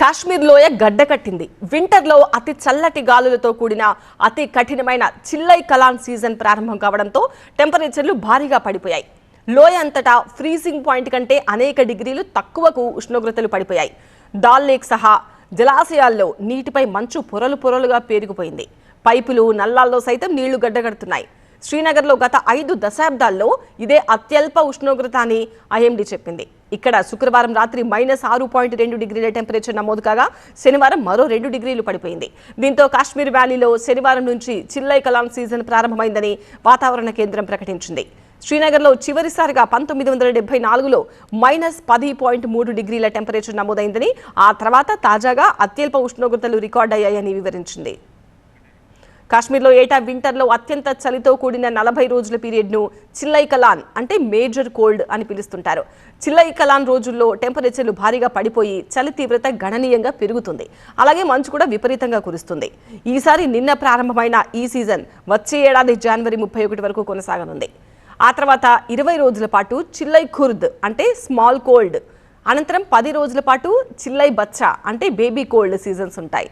కాశ్మీర్ లోయ గడ్డ కట్టింది? వింటర్లో అతి చల్లటి గాలులతో కూడిన అతి కఠినమైన చిల్లై కలాన్ సీజన్ ప్రారంభం కావడంతో టెంపరేచర్లు భారీగా పడిపోయాయి. లోయ అంతటా ఫ్రీజింగ్ పాయింట్ కంటే అనేక డిగ్రీలు తక్కువకు ఉష్ణోగ్రతలు పడిపోయాయి. దాల్ లేక్ సహా జలాశయాల్లో నీటిపై మంచు పొరలు పొరలుగా పేరుకుపోయింది. పైపులు నల్లాల్లో సైతం నీళ్ళు గడ్డగడుతున్నాయి. శ్రీనగర్లో గత ఐదు దశాబ్దాల్లో ఇదే అత్యల్ప ఉష్ణోగ్రత అని ఐఎండీ చెప్పింది. ఇక్కడ శుక్రవారం రాత్రి మైనస్ ఆరు పాయింట్ రెండు డిగ్రీల టెంపరేచర్ నమోదు కాగా శనివారం మరో రెండు డిగ్రీలు పడిపోయింది. దీంతో కాశ్మీర్ వ్యాలీలో శనివారం నుంచి చిల్లై కలాం సీజన్ ప్రారంభమైందని వాతావరణ కేంద్రం ప్రకటించింది. శ్రీనగర్లో చివరిసారిగా పంతొమ్మిది వందల డెబ్బై నాలుగులో మైనస్ పది పాయింట్ మూడు డిగ్రీల టెంపరేచర్ నమోదైందని ఆ తర్వాత తాజాగా అత్యల్ప ఉష్ణోగ్రతలు రికార్డయ్యాయని వివరించింది. కాశ్మీర్లో ఏటా వింటర్లో అత్యంత చలితో కూడిన నలభై రోజుల పీరియడ్ను చిల్లై కలాన్ అంటే మేజర్ కోల్డ్ అని పిలుస్తుంటారు. చిల్లై కలాన్ రోజుల్లో టెంపరేచర్లు భారీగా పడిపోయి చలి తీవ్రత గణనీయంగా పెరుగుతుంది. అలాగే మంచు కూడా విపరీతంగా కురుస్తుంది. ఈసారి నిన్న ప్రారంభమైన ఈ సీజన్ వచ్చే ఏడాది జనవరి ముప్పై ఒకటి వరకు కొనసాగనుంది. ఆ తర్వాత ఇరవై రోజుల పాటు చిల్లై ఖుర్ద్ అంటే స్మాల్ కోల్డ్. అనంతరం పది రోజుల పాటు చిల్లై బచ్చా అంటే బేబీ కోల్డ్ సీజన్స్ ఉంటాయి.